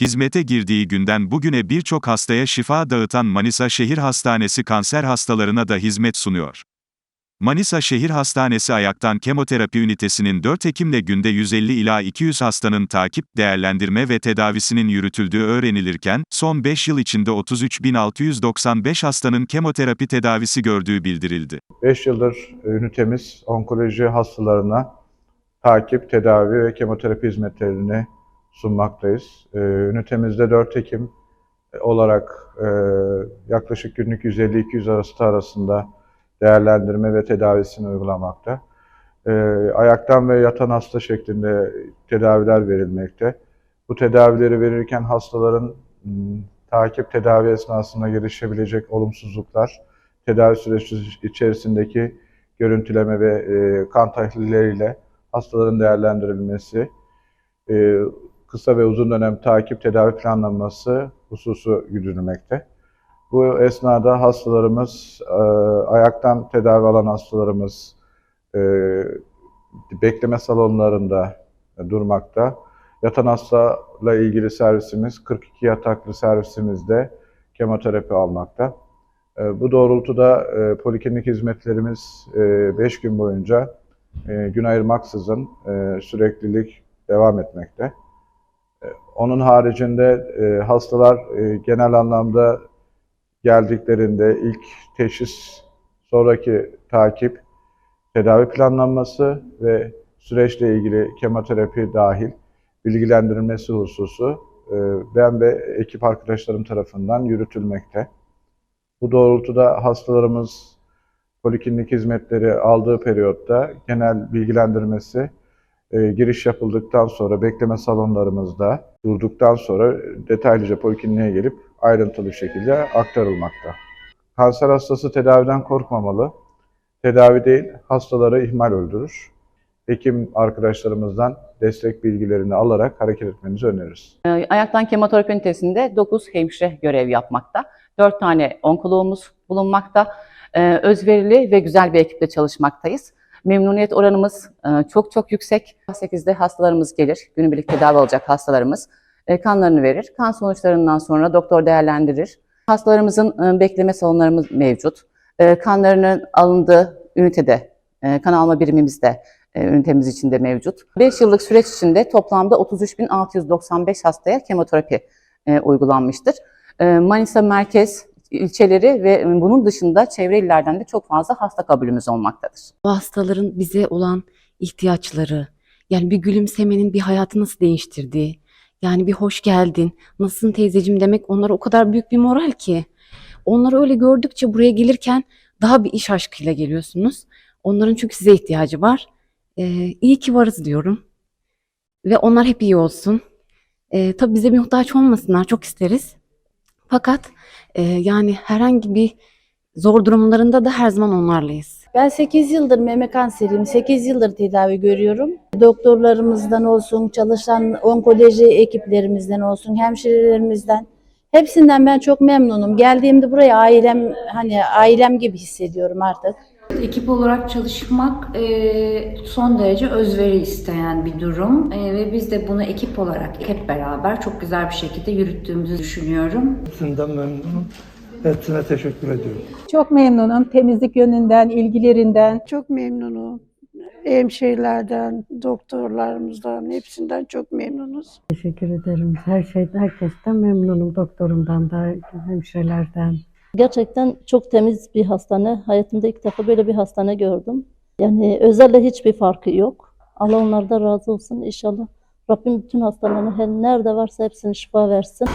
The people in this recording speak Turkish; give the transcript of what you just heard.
Hizmete girdiği günden bugüne birçok hastaya şifa dağıtan Manisa Şehir Hastanesi kanser hastalarına da hizmet sunuyor. Manisa Şehir Hastanesi ayaktan kemoterapi ünitesinin 4 Ekim'le günde 150 ila 200 hastanın takip, değerlendirme ve tedavisinin yürütüldüğü öğrenilirken, son 5 yıl içinde 33.695 hastanın kemoterapi tedavisi gördüğü bildirildi. 5 yıldır ünitemiz onkoloji hastalarına takip, tedavi ve kemoterapi hizmetlerini sunmaktayız. Ee, Ünitemizde 4 Ekim olarak e, yaklaşık günlük 150-200 arası arasında değerlendirme ve tedavisini uygulamakta. Ee, Ayaktan ve yatan hasta şeklinde tedaviler verilmekte. Bu tedavileri verirken hastaların m, takip tedavi esnasında gelişebilecek olumsuzluklar, tedavi süreci içerisindeki görüntüleme ve e, kan tahlilleriyle hastaların değerlendirilmesi, e, kısa ve uzun dönem takip tedavi planlanması hususu güdülmekte. Bu esnada hastalarımız, e, ayaktan tedavi alan hastalarımız e, bekleme salonlarında durmakta. Yatan hastayla ilgili servisimiz, 42 yataklı servisimizde kemoterapi almakta. E, Bu doğrultuda e, poliklinik hizmetlerimiz 5 gün boyunca gün ayırmaksızın süreklilik devam etmekte. Onun haricinde e, hastalar e, genel anlamda geldiklerinde ilk teşhis, sonraki takip, tedavi planlanması ve süreçle ilgili kemoterapi dahil bilgilendirilmesi hususu e, ben ve ekip arkadaşlarım tarafından yürütülmekte. Bu doğrultuda hastalarımız poliklinik hizmetleri aldığı periyotta genel bilgilendirmesi e, giriş yapıldıktan sonra bekleme salonlarımızda durduktan sonra detaylıca polikliniğe gelip ayrıntılı şekilde aktarılmakta. Kanser hastası tedaviden korkmamalı. Tedavi değil, hastaları ihmal öldürür. Hekim arkadaşlarımızdan destek bilgilerini alarak hareket etmenizi öneririz. Ee, Ayaktan kemoterapi ünitesinde 9 hemşire görev yapmakta. 4 tane onkoloğumuz bulunmakta. Ee, Özverili ve güzel bir ekiple çalışmaktayız. Memnuniyet oranımız e, çok çok yüksek. 8'de hastalarımız gelir, günübirlik tedavi alacak hastalarımız. E, Kanlarını verir. Kan sonuçlarından sonra doktor değerlendirir. Hastalarımızın e, bekleme salonlarımız mevcut. Kanlarının alındığı ünitede, kan alma birimimizde ünitemiz içinde mevcut. 5 yıllık süreç içinde toplamda 33.695 hastaya kemoterapi uygulanmıştır. Manisa merkez ilçeleri ve bunun dışında çevre illerden de çok fazla hasta kabulümüz olmaktadır. Bu hastaların bize olan ihtiyaçları, yani bir gülümsemenin bir hayatı nasıl değiştirdiği, yani bir hoş geldin, nasılsın teyzeciğim demek onlara o kadar büyük bir moral ki. Onları öyle gördükçe buraya gelirken daha bir iş aşkıyla geliyorsunuz. Onların çünkü size ihtiyacı var. Ee, iyi ki varız diyorum. Ve onlar hep iyi olsun. Ee, tabii bize bir muhtaç olmasınlar, çok isteriz. Fakat e, yani herhangi bir zor durumlarında da her zaman onlarlayız. Ben 8 yıldır meme kanseriyim. 8 yıldır tedavi görüyorum. Doktorlarımızdan olsun, çalışan onkoloji ekiplerimizden olsun, hemşirelerimizden hepsinden ben çok memnunum. Geldiğimde buraya ailem hani ailem gibi hissediyorum artık. Ekip olarak çalışmak e, son derece özveri isteyen bir durum E, ve biz de bunu ekip olarak hep beraber çok güzel bir şekilde yürüttüğümüzü düşünüyorum. Hepsinden memnunum. Hepsine teşekkür ediyorum. Çok memnunum temizlik yönünden, ilgilerinden. Çok memnunum. Hemşehrilerden, doktorlarımızdan, hepsinden çok memnunuz. Teşekkür ederim. Her şey, herkesten memnunum. Doktorumdan da, hemşirelerden. Gerçekten çok temiz bir hastane. Hayatımda ilk defa böyle bir hastane gördüm. Yani özelle hiçbir farkı yok. Allah onlardan razı olsun inşallah. Rabbim bütün hastalarını her nerede varsa hepsini şifa versin.